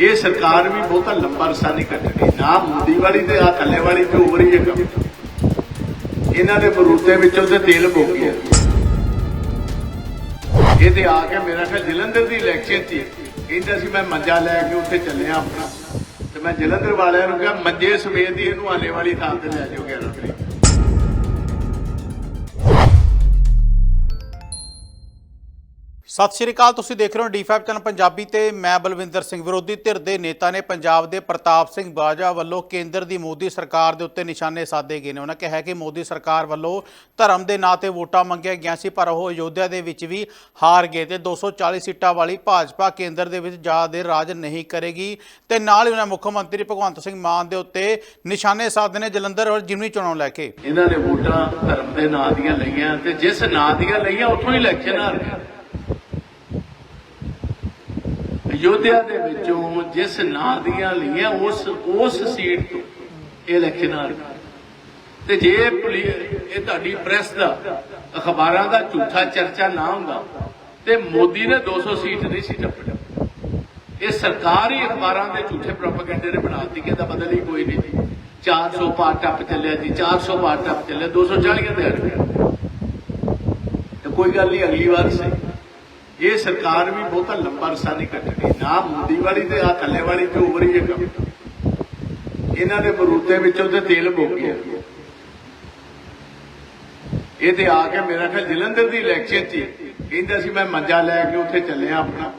ਇਹ ਸਰਕਾਰ ਵੀ ਬਹੁਤਾ ਲੰਬਾ ਰਸਾ ਨਹੀਂ ਕੱਟਣੀ ਨਾ ਮੁੰਡੀ ਵਾਲੀ ਤੇ ਆ ਥੱਲੇ ਵਾਲੀ ਤੇ ਉਵਰ ਹੀ ਹੈ ਕੰਮ। ਇਹਨਾਂ ਦੇ ਬਰੂਤੇ ਵਿੱਚੋਂ ਤੇ ਤੇਲ ਮੁੱਕ ਗਿਆ। ਇਹ ਤੇ ਆ ਕੇ ਮੇਰਾ ਖਿਆਲ ਜਲੰਧਰ ਦੀ ਇਲੈਕਸ਼ਨ 'ਚ ਕਹਿੰਦਾ ਸੀ, ਮੈਂ ਮੰਜਾ ਲੈ ਕੇ ਉੱਥੇ ਚੱਲਿਆ ਆਪਣਾ। ਤੇ ਮੈਂ ਜਲੰਧਰ ਵਾਲਿਆਂ ਨੂੰ ਕਿਹਾ, ਮੰਜੇ ਸਮੇਤ ਹੀ ਇਹਨੂੰ ਆਲੇ ਵਾਲੀ ਥਾਂ ਤੇ ਲੈ ਜਾਓ 11 ਤਰੀਕ ਸਤਿ ਸ਼੍ਰੀ ਅਕਾਲ, ਤੁਸੀਂ ਦੇਖ ਰਹੇ ਹੋ ਡੀ5 ਚੈਨਲ ਪੰਜਾਬੀ ਤੇ ਮੈਂ ਬਲਵਿੰਦਰ ਸਿੰਘ ਵਿਰੋਧੀ। ਧਿਰ ਦੇ ਨੇਤਾ ਨੇ ਪੰਜਾਬ ਦੇ ਪ੍ਰਤਾਪ ਸਿੰਘ ਬਾਜਵਾ ਵੱਲੋਂ ਕੇਂਦਰ ਦੀ ਮੋਦੀ ਸਰਕਾਰ ਦੇ ਉੱਤੇ ਨਿਸ਼ਾਨੇ ਸਾਧੇ ਗਏ ਨੇ। ਉਹਨਾਂ ਕਿਹਾ ਕਿ ਮੋਦੀ ਸਰਕਾਰ ਵੱਲੋਂ ਧਰਮ ਦੇ ਨਾਂ ਤੇ ਵੋਟਾਂ ਮੰਗਿਆ ਗਿਆ ਸੀ, ਪਰ ਉਹ ਅਯੋਧਿਆ ਦੇ ਵਿੱਚ ਵੀ ਹਾਰ ਗਏ ਤੇ 240 ਸੀਟਾਂ ਵਾਲੀ ਭਾਜਪਾ ਕੇਂਦਰ ਦੇ ਵਿੱਚ ਜ਼ਿਆਦਾ ਦੇਰ ਰਾਜ ਨਹੀਂ ਕਰੇਗੀ। ਤੇ ਨਾਲ ਹੀ ਉਹਨਾਂ ਮੁੱਖ ਮੰਤਰੀ ਭਗਵੰਤ ਸਿੰਘ ਮਾਨ ਦੇ ਉੱਤੇ ਨਿਸ਼ਾਨੇ ਸਾਧੇ ਨੇ ਜਲੰਧਰ ਔਰ ਜਿਮਨੀ ਚੋਣਾਂ ਲੈ ਕੇ। ਇਹਨਾਂ ਨੇ ਵੋਟਾਂ ਧਰਮ ਦੇ ਨਾਂ ਦੀਆਂ ਲਈਆਂ ਤੇ ਜਿਸ ਨਾਂ ਦੀਆਂ ਲਈਆਂ, ਉੱਥੋਂ ਹੀ ਇਲੈਕਸ਼ਨ ਹਾਰ ਗਿਆ ਅਯੋਧਿਆ ਦੇ ਵਿੱਚੋਂ ਜਿਸ ਨਾਂ ਦੀਆਂ ਲਈਆਂ, ਉਸ ਉਸ ਸੀਟ ਤੋਂ ਇਲੈਕਸ਼ਨ ਹਾਰ ਤੇ ਜੇ ਇਹ ਤੁਹਾਡੀ ਪ੍ਰੈਸ ਦਾ, ਅਖਬਾਰਾਂ ਦਾ ਝੂਠਾ ਚਰਚਾ ਨਾ ਹੁੰਦਾ, ਤੇ ਮੋਦੀ ਨੇ 200 ਸੀਟ ਨਹੀਂ ਸੀ ਟੱਪਣੀ ਇਹ ਸਰਕਾਰ ਹੀ ਅਖਬਾਰਾਂ ਦੇ ਝੂਠੇ ਪ੍ਰੋਪਾਗੈਂਡੇ ਨੇ ਬਣਾਤੀ ਕਿ ਇਹਦਾ ਬਦਲ ਹੀ ਕੋਈ ਨਹੀਂ। ਜੀ 400 ਪਾਰ ਟੱਪ ਚੱਲਿਆ ਜੀ 400 ਪਾਰ ਟੱਪ ਚੱਲਿਆ 240 ਤੇ ਹਟ ਗਿਆ ਤੇ ਕੋਈ ਗੱਲ ਨਹੀਂ, ਅਗਲੀ ਵਾਰ ਸੇ ਇਹ ਸਰਕਾਰ ਵੀ ਬਹੁਤਾ ਲੰਬਾ ਰਸਾ ਨਹੀਂ ਕੱਟਣੀ ਨਾ ਮੁੰਡੀ ਵਾਲੀ ਤੇ ਆ ਥੱਲੇ ਵਾਲੀ ਤੇ ਉਵਰ ਹੀ ਕੰਮ। ਇਹਨਾਂ ਦੇ ਬਰੂਤੇ ਵਿੱਚੋਂ ਤੇ ਤੇਲ ਮੁੱਕ ਗਿਆ। ਇਹ ਤੇ ਆ ਕੇ ਮੇਰਾ ਖਿਆਲ ਜਲੰਧਰ ਦੀ ਇਲੈਕਸ਼ਨ 'ਚ ਕਹਿੰਦਾ ਸੀ, ਮੈਂ ਮੰਜਾ ਲੈ ਕੇ ਉੱਥੇ ਚੱਲਿਆ ਆਪਣਾ।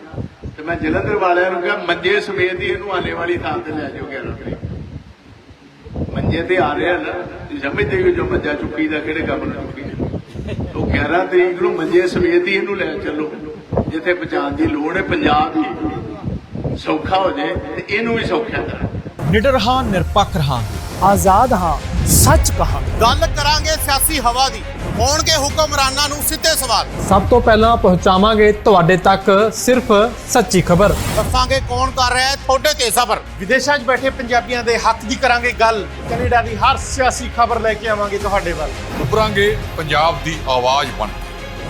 ਤੇ ਮੈਂ ਜਲੰਧਰ ਵਾਲਿਆਂ ਨੂੰ ਕਿਹਾ, ਮੰਜੇ ਸਮੇਤ ਹੀ ਇਹਨੂੰ ਆਲੇ ਵਾਲੀ ਥਾਂ ਤੇ ਲੈ ਜਾਓ 11 ਤਰੀਕ ਮੰਜੇ ਤੇ ਆ ਰਿਹਾ ਨਾ, ਤੁਸੀਂ ਸਮਝਦੇ ਹੋ ਜੋ ਮੰਜਾ ਚੁੱਕੀ ਦਾ, ਕਿਹੜੇ ਕੰਮ ਨੂੰ ਚੁੱਕੀ ਉਹ 11 ਤਰੀਕ ਨੂੰ ਮੰਜੇ ਸਮੇਤ ਹੀ ਇਹਨੂੰ ਲੈ ਚੱਲੋ। ਜਿੱਥੇ ਪਹੁੰਚਾਉਣ ਦੀ ਲੋੜ ਹੈ ਪੰਜਾਬ ਹੀ ਸੌਖਾ ਹੋ ਜਾਏ ਤੇ ਇਹਨੂੰ ਵੀ ਸੌਖਾ ਕਰਾਂ ਨਿਡਰ ਹਾਂ ਨਿਰਪੱਖ ਰਹਾਂ ਆਜ਼ਾਦ ਹਾਂ ਸੱਚ ਕਹਾ ਗੱਲ ਕਰਾਂਗੇ ਸਿਆਸੀ ਹਵਾ ਦੀ। ਹੋਣਗੇ ਹੁਕਮਰਾਨਾਂ ਨੂੰ ਸਿੱਧੇ ਸਵਾਲ। ਸਭ ਤੋਂ ਪਹਿਲਾਂ ਪਹੁੰਚਾਵਾਂਗੇ ਤੁਹਾਡੇ ਤੱਕ ਸਿਰਫ ਸੱਚੀ ਖਬਰ। ਦੱਸਾਂਗੇ ਕੌਣ ਕਰ ਰਿਹਾ ਹੈ ਤੁਹਾਡੇ ਤੇ ਸਬਰ। ਵਿਦੇਸ਼ਾਂ 'ਚ ਬੈਠੇ ਪੰਜਾਬੀਆਂ ਦੇ ਹੱਕ ਦੀ ਕਰਾਂਗੇ ਗੱਲ। ਕੈਨੇਡਾ ਦੀ ਹਰ ਸਿਆਸੀ ਖਬਰ ਲੈ ਕੇ ਆਵਾਂਗੇ ਤੁਹਾਡੇ ਵੱਲ। ਉੱਭਰਾਂਗੇ ਪੰਜਾਬ ਦੀ ਆਵਾਜ਼ ਬਣ